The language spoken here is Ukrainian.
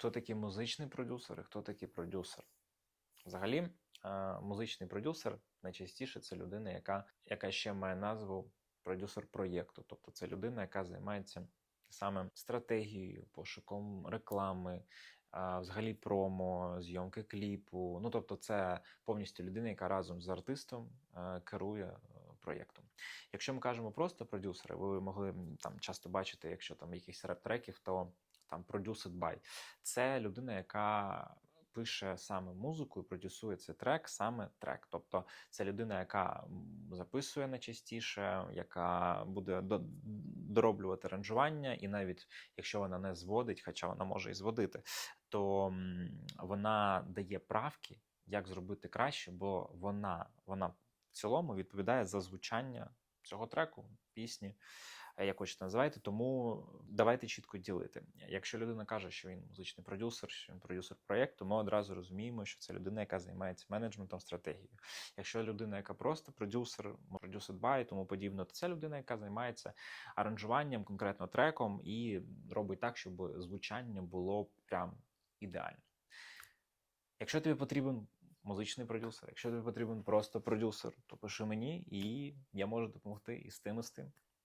Хто такий музичний продюсер хто такий продюсер? Взагалі, е, музичний продюсер найчастіше це людина, яка, яка ще має назву продюсер проєкту. Тобто це людина, яка займається саме стратегією, пошуком реклами, взагалі промо, зйомки кліпу. Ну тобто, це повністю людина, яка разом з артистом е, керує е, проєктом. Якщо ми кажемо просто продюсери, ви могли там часто бачити, якщо там якихось реп-треків, то там produced by. Це людина, яка пише саме музику і продюсує цей трек, саме трек. Тобто це людина, яка записує найчастіше, яка буде дороблювати аранжування, і навіть якщо вона не зводить, хоча вона може і зводити, то вона дає правки, як зробити краще, бо вона, вона в цілому відповідає за звучання цього треку, пісні, е, як хочете називайте. Тому давайте чітко ділити. Якщо людина каже, що він музичний продюсер, що він продюсер проєкту, ми одразу розуміємо, що це людина, яка займається менеджментом стратегією. Якщо людина, яка просто продюсер, продюсер і тому подібне, то це людина, яка займається аранжуванням, конкретно треком і робить так, щоб звучання було прям ідеальне. Якщо тобі потрібен музичний продюсер, якщо тобі потрібен просто продюсер, то пиши мені, і я можу допомогти і з тим, і з тим.